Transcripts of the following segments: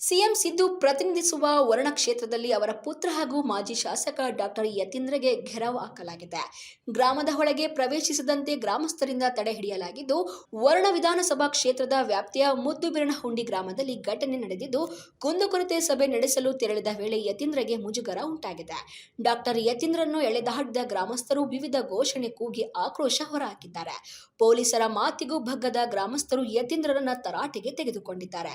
CM Siddu ಪ್ರತಿನಿಧಿಸುವ ವರ್ಣ ಕ್ಷೇತ್ರದಲ್ಲಿ ಅವರ ಪುತ್ರ ಹಾಗೂ ಮಾಜಿ ಶಾಸಕ ಡಾಕ್ಟರ್ ಯತೀಂದ್ರಗೆ ಘೆರಾವ್ ಹಾಕಲಾಗಿದೆ. ಗ್ರಾಮದ ಒಳಗೆ ಪ್ರವೇಶಿಸದಂತೆ ಗ್ರಾಮಸ್ಥರಿಂದ ತಡೆ ಹಿಡಿಯಲಾಗಿದ್ದು, ವರುಣ ವಿಧಾನಸಭಾ ಕ್ಷೇತ್ರದ ವ್ಯಾಪ್ತಿಯ ಮುದ್ದುಬಿರಣಹುಂಡಿ ಗ್ರಾಮದಲ್ಲಿ ಘಟನೆ ನಡೆದಿದ್ದು ಕುಂದುಕೊರತೆ ಸಭೆ ನಡೆಸಲು ತೆರಳಿದ ವೇಳೆ ಯತೀಂದ್ರಗೆ ಮುಜುಗರ ಉಂಟಾಗಿದೆ. ಡಾಕ್ಟರ್ ಯತೀಂದ್ರನ್ನು ಎಳೆದಾಡಿದ ಗ್ರಾಮಸ್ಥರು ವಿವಿಧ ಘೋಷಣೆ ಕೂಗಿ ಆಕ್ರೋಶ ಹೊರಹಾಕಿದ್ದಾರೆ. ಪೊಲೀಸರ ಮಾತಿಗೂ ಬಗ್ಗದ ಗ್ರಾಮಸ್ಥರು ಯತೀಂದ್ರರನ್ನ ತರಾಟೆಗೆ ತೆಗೆದುಕೊಂಡಿದ್ದಾರೆ.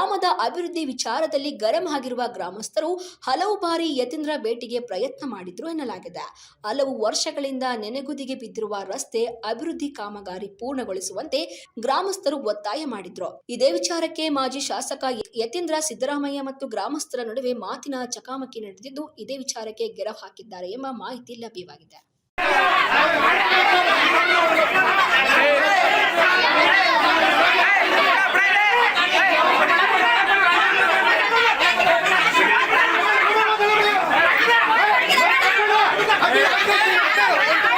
ಗ್ರಾಮದ ಅಭಿವೃದ್ಧಿ ವಿಚಾರದಲ್ಲಿ ಗರಂ ಆಗಿರುವ ಗ್ರಾಮಸ್ಥರು ಹಲವು ಬಾರಿ ಯತೀಂದ್ರ ಭೇಟಿಗೆ ಪ್ರಯತ್ನ ಮಾಡಿದ್ರು ಎನ್ನಲಾಗಿದೆ. ಹಲವು ವರ್ಷಗಳಿಂದ ನೆನೆಗುದಿಗೆ ಬಿದ್ದಿರುವ ರಸ್ತೆ ಅಭಿವೃದ್ಧಿ ಕಾಮಗಾರಿ ಪೂರ್ಣಗೊಳಿಸುವಂತೆ ಗ್ರಾಮಸ್ಥರು ಒತ್ತಾಯ ಮಾಡಿದ್ರು. ಇದೇ ವಿಚಾರಕ್ಕೆ ಮಾಜಿ ಶಾಸಕ ಯತೀಂದ್ರ ಸಿದ್ದರಾಮಯ್ಯ ಮತ್ತು ಗ್ರಾಮಸ್ಥರ ನಡುವೆ ಮಾತಿನ ಚಕಾಮಕಿ ನಡೆದಿದ್ದು, ಇದೇ ವಿಚಾರಕ್ಕೆ ಗೆರವು ಹಾಕಿದ್ದಾರೆ ಎಂಬ ಮಾಹಿತಿ ಲಭ್ಯವಾಗಿದೆ. Let's.